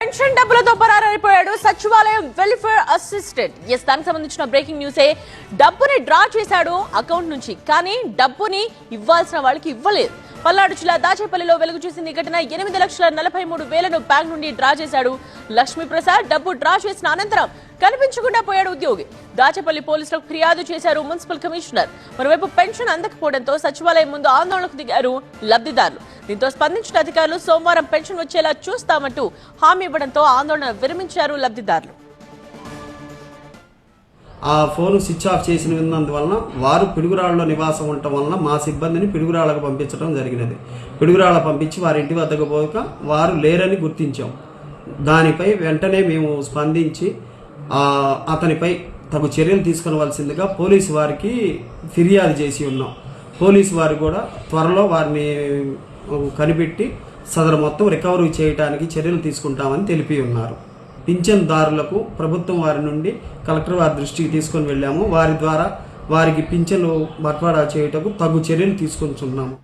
Pension డబ్బులతో పరారైపోయాడు సచివాలయం welfare assistant. Yes దానికి సంబంధించిన బ్రేకింగ్ న్యూసే. డబ్బుని డ్రా చేశాడు అకౌంట్ నుంచి కానీ డబ్బుని ఇవ్వాల్సిన వాళ్ళకి ఇవ్వలేదు. పల్నాడు జిల్లా దాచేపల్లిలో వెలుగు చూసింది ఘటన. ఎనిమిది లక్షల నలభై మూడు వేలను బ్యాంక్ నుండి డ్రా చేశాడు లక్ష్మీప్రసాద్ డబ్బు డ్రా చేసిన అనంతరం కనిపించకుండా పోయాడు ఉద్యోగి. దాచేపల్లి పోలీసులకు ఫిర్యాదు చేశారు మున్సిపల్ కమిషనర్. మరోవైపు పెన్షన్ అందకపోవడంతో సచివాలయం ముందు ఆందోళనకు దిగారు లబ్ధిదారులు. దీంతో స్పందించిన అధికారులు సోమవారం పెన్షన్ వచ్చేలా చూస్తామంటూ హామీ ఇవ్వడంతో ఆందోళన విరమించారు లబ్ధిదారులు. ఆ ఫోన్ స్విచ్ ఆఫ్ చేసిన ఉన్నందువలన వారు పిడుగురాళ్ళలో నివాసం ఉండటం వలన మా సిబ్బందిని పిడుగురాళ్ళకు పంపించడం జరిగినది. పిడుగురాళ్ళ పంపించి వారి ఇంటి వద్దకు పోక వారు లేరని గుర్తించాం. దానిపై వెంటనే మేము స్పందించి అతనిపై తగు చర్యలు తీసుకునవలసిందిగా పోలీసు వారికి ఫిర్యాదు చేసి ఉన్నాం. పోలీసు వారు కూడా త్వరలో వారిని కనిపెట్టి సదరు మొత్తం రికవరీ చేయడానికి చర్యలు తీసుకుంటామని తెలిపి ఉన్నారు. పింఛన్దారులకు ప్రభుత్వం వారి నుండి కలెక్టర్ వారి దృష్టికి తీసుకొని వెళ్ళాము. వారి ద్వారా వారికి పింఛను బట్వాడా చేయుటకు తగు చర్యలు తీసుకుంటున్నాము.